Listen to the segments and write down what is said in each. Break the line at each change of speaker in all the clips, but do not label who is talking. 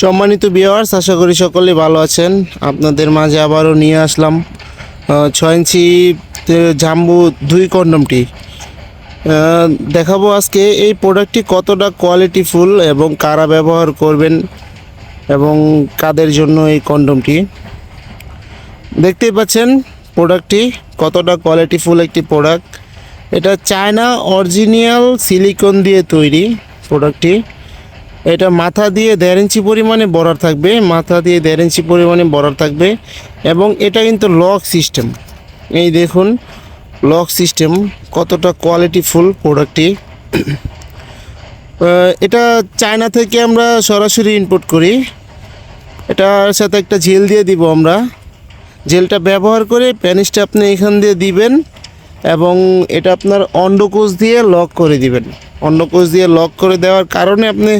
সম্মানিত বিয়ার্স আশা করি সকলে ভালো আছেন। আপনাদের মাঝে আবারও নিয়ে আসলাম ছয় ইঞ্চি জাম্বু দুই কন্ডমটি। দেখাবো আজকে এই প্রোডাক্টটি কতটা কোয়ালিটিফুল এবং কারা ব্যবহার করবেন এবং কাদের জন্য এই কন্ডমটি। দেখতেই পাচ্ছেন প্রোডাক্টটি কতটা কোয়ালিটিফুল একটি প্রোডাক্ট এটা চায়না অরিজিনাল সিলিকন দিয়ে তৈরি প্রোডাক্টটি এটা মাথা দিয়ে দেড় ইঞ্চি পরিমাণে বরার থাকবে, মাথা দিয়ে দেড় ইঞ্চি পরিমাণে বরার থাকবে এবং এটা কিন্তু লক সিস্টেম। এই দেখুন, লক সিস্টেম কতটা কোয়ালিটি ফুল প্রোডাক্টটি এটা চায়না থেকে আমরা সরাসরি ইম্পোর্ট করি। এটার সাথে একটা জেল দিয়ে দিব আমরা। জেলটা ব্যবহার করে প্যানিসটা আপনি এখান দিয়ে দিবেন। এবং এটা আপনার অন্ডকোষ দিয়ে লক করে দিবেন। অন্ডকোষ দিয়ে লক করে দেওয়ার কারণে আপনি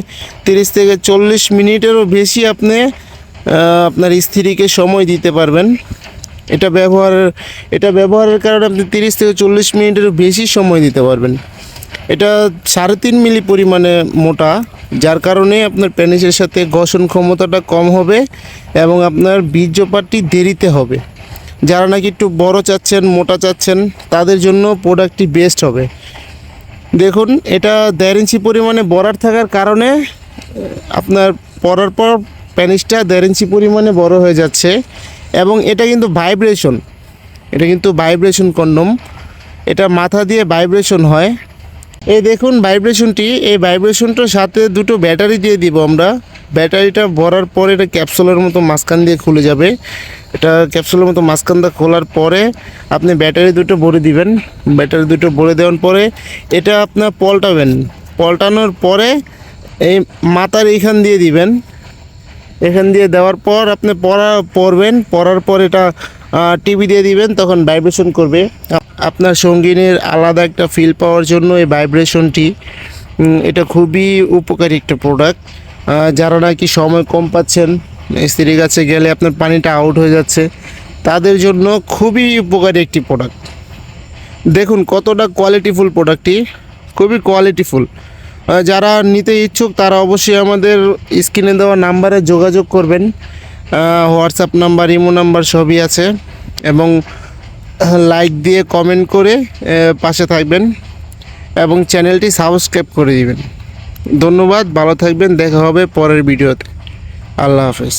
তিরিশ থেকে চল্লিশ মিনিটেরও বেশি আপনি আপনার স্ত্রীকে সময় দিতে পারবেন। এটা ব্যবহার, এটা ব্যবহারের কারণে আপনি তিরিশ থেকে চল্লিশ মিনিটেরও বেশি সময় দিতে পারবেন। এটা সাড়ে তিন মিলি পরিমাণে মোটা, যার কারণে আপনার পেনিসের সাথে ঘষণ ক্ষমতাটা কম হবে এবং আপনার বীর্যপাতটি দেরিতে হবে। যারা নাকি একটু বড় চাচ্ছেন, মোটা চাচ্ছেন, তাদের জন্য প্রোডাক্টটি বেস্ট হবে। দেখুন, এটা দেড় ইঞ্চি পরিমাণে বড়ার থাকার কারণে, আপনার পরার পর প্যানিসটা দেড় ইঞ্চি পরিমাণে বড় হয়ে যাচ্ছে এবং এটা কিন্তু ভাইব্রেশন এটা কিন্তু ভাইব্রেশন কন্ডম। এটা মাথা দিয়ে ভাইব্রেশন হয়। এই দেখুন ভাইব্রেশনটি এই ভাইব্রেশনটার সাথে দুটো ব্যাটারি দিয়ে দিব আমরা। ব্যাটারিটা ভরার পরে এটা ক্যাপসুলের মতো মাঝখান দিয়ে খুলে যাবে। এটা ক্যাপসুলের মতো মাঝখান দিয়ে খোলার পরে আপনি ব্যাটারি দুটো ভরে দিবেন। ব্যাটারি দুটো ভরে দেওয়ার পরে এটা আপনার পল্টাবেন। পল্টানোর পরে এই মাথার এইখান দিয়ে দিবেন। এখান দিয়ে দেওয়ার পর আপনি পড়া পড়বেন। পড়ার পর এটা টিভি দিয়ে দিবেন, তখন ভাইব্রেশন করবে। আপ- আপনার সঙ্গিনীর আলাদা একটা ফিল পাওয়ার জন্য এই ভাইব্রেশনটি এটা খুবই উপকারী একটা প্রোডাক্ট যারা নাকি সময় কম পাচ্ছেন, স্ত্রীর কাছে গেলে আপনার পানিটা আউট হয়ে যাচ্ছে, তাদের জন্য খুবই উপকারী একটি প্রোডাক্ট দেখুন কতটা কোয়ালিটিফুল প্রোডাক্টটি খুবই কোয়ালিটিফুল যারা নিতে ইচ্ছুক, তারা অবশ্যই আমাদের স্ক্রিনে দেওয়া নাম্বারে যোগাযোগ করবেন। হোয়াটসঅ্যাপ নাম্বার, ইমো নাম্বার সবই আছে এবং লাইক দিয়ে কমেন্ট করে পাশে থাকবেন এবং চ্যানেলটি সাবস্ক্রাইব করে দিবেন। ধন্যবাদ ভালো থাকবেন দেখা হবে পরের ভিডিওতে। আল্লাহ হাফেজ।